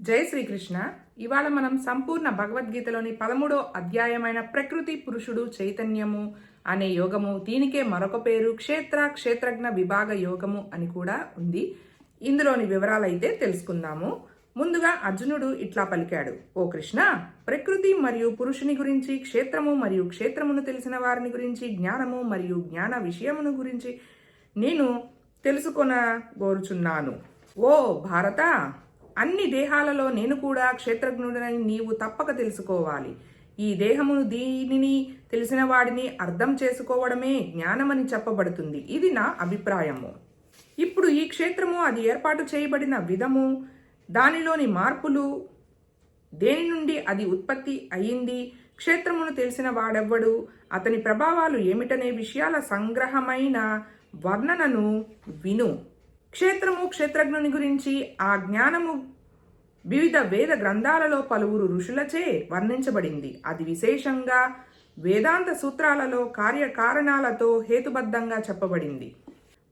జై శ్రీకృష్ణ. ఇవాళ మనం సంపూర్ణ భగవద్గీతలోని పదమూడో అధ్యాయమైన ప్రకృతి పురుషుడు చైతన్యము అనే యోగము దీనికే మరొక పేరు క్షేత్ర క్షేత్రజ్ఞ విభాగ యోగము అని కూడా ఉంది. ఇందులోని వివరాలైతే తెలుసుకుందాము. ముందుగా అర్జునుడు ఇట్లా పలికాడు. ఓ కృష్ణ ప్రకృతి మరియు పురుషుని గురించి క్షేత్రము మరియు క్షేత్రమును తెలిసిన వారిని గురించి జ్ఞానము మరియు జ్ఞాన విషయమును గురించి నేను తెలుసుకొనగోరుచున్నాను ఓ భారత అన్ని దేహాలలో నేను కూడా క్షేత్రజ్ఞుడనని నీవు తప్పక తెలుసుకోవాలి. ఈ దేహమును దీనిని తెలిసిన వాడిని అర్థం చేసుకోవడమే జ్ఞానమని చెప్పబడుతుంది. ఇది నా అభిప్రాయము. ఇప్పుడు ఈ క్షేత్రము అది ఏర్పాటు చేయబడిన విధము దానిలోని మార్పులు దేని నుండి అది ఉత్పత్తి అయ్యింది క్షేత్రమును తెలిసిన వాడెవ్వడు అతని ప్రభావాలు ఏమిటనే విషయాల సంగ్రహమైన వర్ణనను విను. క్షేత్రము క్షేత్రజ్ఞుని గురించి ఆ జ్ఞానము వివిధ వేద గ్రంథాలలో పలువురు ఋషులచే వర్ణించబడింది. అది విశేషంగా వేదాంత సూత్రాలలో కార్యకారణాలతో హేతుబద్ధంగా చెప్పబడింది.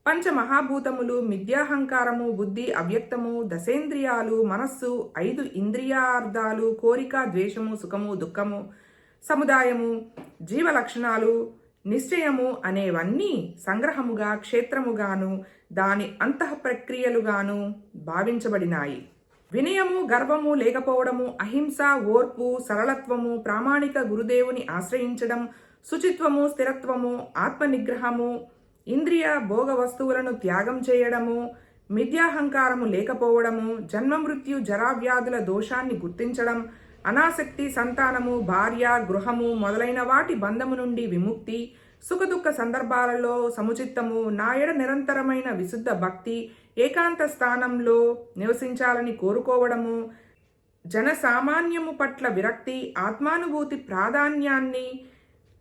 పంచమహాభూతములు మిథ్యాహంకారము బుద్ధి అవ్యక్తము దశేంద్రియాలు మనస్సు ఐదు ఇంద్రియార్థాలు కోరిక ద్వేషము సుఖము దుఃఖము సముదాయము జీవ లక్షణాలు నిశ్చయము అనేవన్నీ సంగ్రహముగా క్షేత్రముగాను దాని అంతః ప్రక్రియలుగాను భావించబడినాయి. వినయము గర్వము లేకపోవడము అహింస ఓర్పు సరళత్వము ప్రామాణిక గురుదేవుని ఆశ్రయించడం శుచిత్వము స్థిరత్వము ఆత్మనిగ్రహము ఇంద్రియ భోగ వస్తువులను త్యాగం చేయడము మిథ్యాహంకారము లేకపోవడము జన్మమృత్యు జరావ్యాధుల దోషాన్ని గుర్తించడం అనాసక్తి సంతానము భార్య గృహము మొదలైన వాటి బంధము నుండి విముక్తి సుఖదుఖ సందర్భాలలో సముచిత్తము నాయడ నిరంతరమైన విశుద్ధ భక్తి ఏకాంత స్థానంలో నివసించాలని కోరుకోవడము జనసామాన్యము పట్ల విరక్తి ఆత్మానుభూతి ప్రాధాన్యాన్ని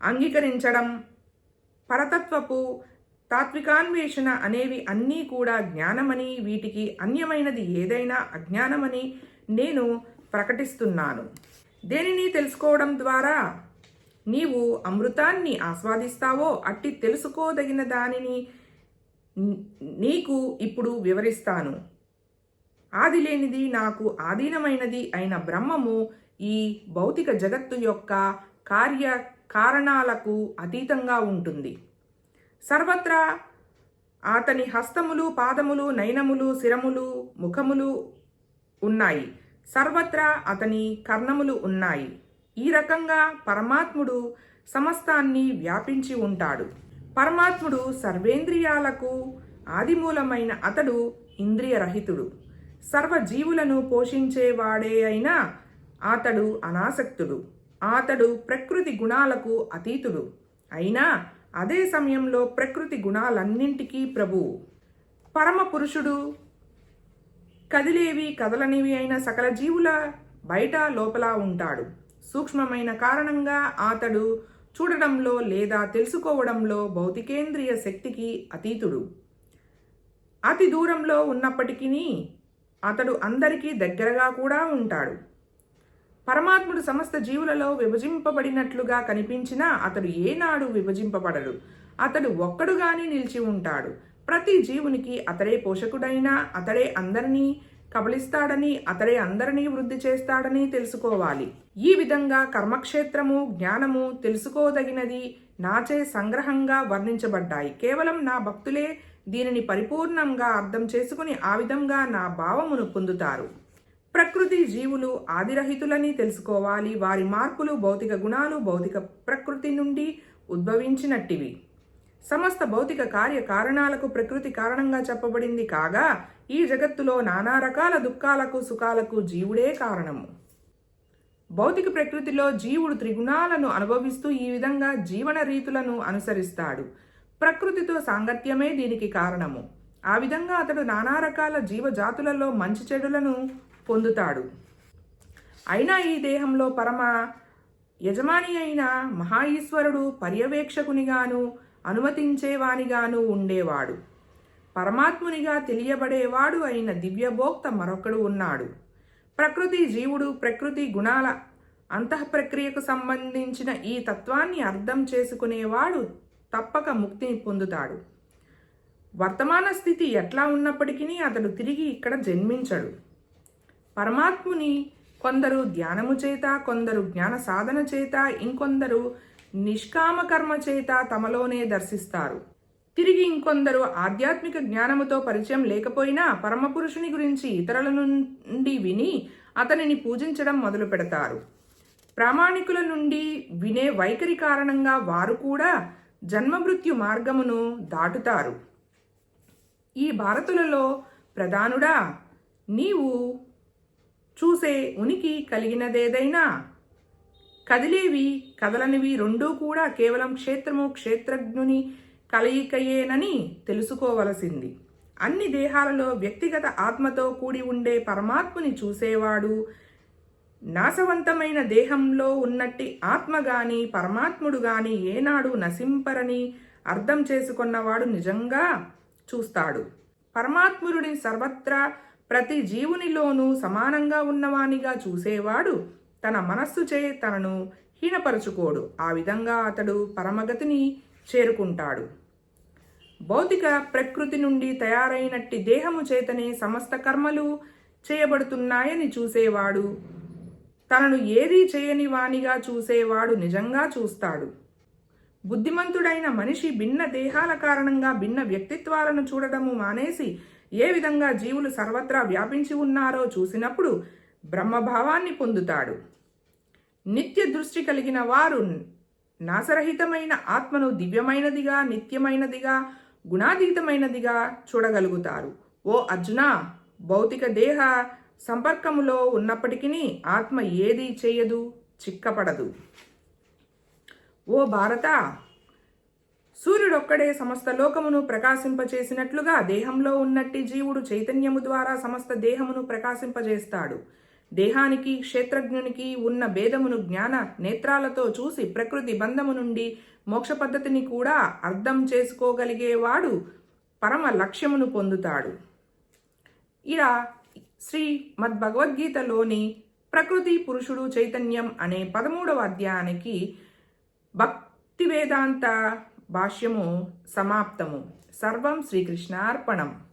అంగీకరించడం పరతత్వపు తాత్వికాన్వేషణ అనేవి అన్నీ కూడా జ్ఞానమని వీటికి అన్యమైనది ఏదైనా అజ్ఞానమని నేను ప్రకటిస్తున్నాను. దేనిని తెలుసుకోవడం ద్వారా? నీవు అమృతాన్ని ఆస్వాదిస్తావో? అట్టి తెలుసుకోదగిన దానిని నీకు ఇప్పుడు వివరిస్తాను. ఆది లేనిది నాకు ఆధీనమైనది అయిన బ్రహ్మము ఈ భౌతిక జగత్తు యొక్క కార్య కారణాలకు అతీతంగా ఉంటుంది. సర్వత్రా అతని హస్తములు పాదములు నయనములు శిరములు ముఖములు ఉన్నాయి. సర్వత్రా అతని కర్ణములు ఉన్నాయి. ఈ రకంగా పరమాత్ముడు సమస్తాన్ని వ్యాపించి ఉంటాడు. పరమాత్ముడు సర్వేంద్రియాలకు ఆదిమూలమైన అతడు ఇంద్రియరహితుడు. సర్వజీవులను పోషించేవాడే అయినా అతడు అనాసక్తుడు. అతడు ప్రకృతి గుణాలకు అతీతుడు. అయినా అదే సమయంలో ప్రకృతి గుణాలన్నింటికీ ప్రభువు పరమ పురుషుడు కదిలేవి కదలనివి అయిన సకల జీవుల బయట లోపల ఉంటాడు. సూక్ష్మమైన కారణంగా అతడు చూడడంలో లేదా తెలుసుకోవడంలో భౌతికేంద్రియ శక్తికి అతీతుడు. అతి దూరంలో ఉన్నప్పటికీ అతడు అందరికీ దగ్గరగా కూడా ఉంటాడు. పరమాత్ముడు సమస్త జీవులలో విభజింపబడినట్లుగా కనిపించినా అతడు ఏనాడు విభజింపబడడు. అతడు ఒక్కడుగానే నిలిచి ఉంటాడు. ప్రతి జీవునికి అతడే పోషకుడైనా అతడే అందరినీ కబలిస్తాడని అతడే అందరినీ వృద్ధి చేస్తాడని తెలుసుకోవాలి. ఈ విధంగా కర్మక్షేత్రము జ్ఞానము తెలుసుకోదగినది నాచే సంగ్రహంగా వర్ణించబడ్డాయి. కేవలం నా భక్తులే దీనిని పరిపూర్ణంగా అర్థం చేసుకుని ఆ విధంగా నా భావమును పొందుతారు. ప్రకృతి జీవులు ఆదిరహితులని తెలుసుకోవాలి. వారి మార్పులు భౌతిక గుణాలు భౌతిక ప్రకృతి నుండి ఉద్భవించినట్టివి. సమస్త భౌతిక కార్య కారణాలకు ప్రకృతి కారణంగా చెప్పబడింది కాగా ఈ జగత్తులో నానా రకాల దుఃఖాలకు సుఖాలకు జీవుడే కారణము. భౌతిక ప్రకృతిలో జీవుడు త్రిగుణాలను అనుభవిస్తూ ఈ విధంగా జీవన రీతులను అనుసరిస్తాడు. ప్రకృతితో సాంగత్యమే దీనికి కారణము. ఆ విధంగా అతడు నానా రకాల జీవజాతులలో మంచి చెడులను పొందుతాడు. అయినా ఈ దేహంలో పరమ యజమాని అయిన మహా ఈశ్వరుడు పర్యవేక్షకునిగాను అనుమతించేవానిగాను ఉండేవాడు. పరమాత్మునిగా తెలియబడేవాడు అయిన దివ్యభోక్త మరొకడు ఉన్నాడు. ప్రకృతి జీవుడు ప్రకృతి గుణాల అంతఃప్రక్రియకు సంబంధించిన ఈ తత్వాన్ని అర్థం చేసుకునేవాడు తప్పక ముక్తిని పొందుతాడు. వర్తమాన స్థితి ఎట్లా ఉన్నప్పటికీ అతడు తిరిగి ఇక్కడ జన్మించడు. పరమాత్ముని కొందరు ధ్యానము చేత కొందరు జ్ఞాన సాధన చేత ఇంకొందరు నిష్కామ కర్మ చేత తమలోనే దర్శిస్తారు. తిరిగి ఇంకొందరు ఆధ్యాత్మిక జ్ఞానముతో పరిచయం లేకపోయినా పరమపురుషుని గురించి ఇతరుల నుండి విని అతనిని పూజించడం మొదలు పెడతారు ప్రామాణికుల నుండి వినే వైఖరి కారణంగా వారు కూడా జన్మమృత్యు మార్గమును దాటుతారు. ఈ భారతులలో ప్రధానుడా నీవు చూసే ఉనికి కలిగినదేదైనా కదిలేవి కదలనివి రెండూ కూడా కేవలం క్షేత్రము క్షేత్రజ్ఞుని కలయికయేనని తెలుసుకోవలసింది. అన్ని దేహాలలో వ్యక్తిగత ఆత్మతో కూడి ఉండే పరమాత్ముని చూసేవాడు నాశవంతమైన దేహంలో ఉన్నట్టి ఆత్మ గాని పరమాత్ముడు గాని ఏనాడు నశింపరని అర్థం చేసుకున్నవాడు నిజంగా చూస్తాడు. పరమాత్ముడిని సర్వత్రా ప్రతి జీవునిలోనూ సమానంగా ఉన్నవానిగా చూసేవాడు తన మనస్సు చే తనను హీనపరచుకోడు. ఆ విధంగా అతడు పరమగతిని చేరుకుంటాడు. భౌతిక ప్రకృతి నుండి తయారైనట్టి దేహము చేతనే సమస్త కర్మలు చేయబడుతున్నాయని చూసేవాడు. తనను ఏదీ చేయని వానిగా చూసేవాడు నిజంగా చూస్తాడు. బుద్ధిమంతుడైన మనిషి భిన్న దేహాల కారణంగా భిన్న వ్యక్తిత్వాలను చూడడము మానేసి ఏ విధంగా జీవులు సర్వత్రా వ్యాపించి ఉన్నారో చూసినప్పుడు బ్రహ్మభావాన్ని పొందుతాడు. నిత్య దృష్టి కలిగిన వారు నాసరహితమైన ఆత్మను దివ్యమైనదిగా నిత్యమైనదిగా గుణాతీతమైనదిగా చూడగలుగుతారు. ఓ అర్జున భౌతిక దేహ సంపర్కములో ఉన్నప్పటికీ ఆత్మ ఏది చేయదు చిక్కపడదు. ఓ భారత సూర్యుడొక్కడే సమస్త లోకమును ప్రకాశింపచేసినట్లుగా దేహంలో ఉన్నట్టి జీవుడు చైతన్యము ద్వారా సమస్త దేహమును ప్రకాశింపజేస్తాడు. దేహానికి క్షేత్రజ్ఞునికి ఉన్న భేదమును జ్ఞాన నేత్రాలతో చూసి ప్రకృతి బంధము నుండి మోక్ష పద్ధతిని కూడా అర్థం చేసుకోగలిగేవాడు పరమ లక్ష్యమును పొందుతాడు. ఇలా శ్రీ మద్భగవద్గీతలోని ప్రకృతి పురుషుడు చైతన్యం అనే పదమూడవ అధ్యాయానికి భక్తి వేదాంత భాష్యము సమాప్తము. సర్వం శ్రీకృష్ణార్పణం.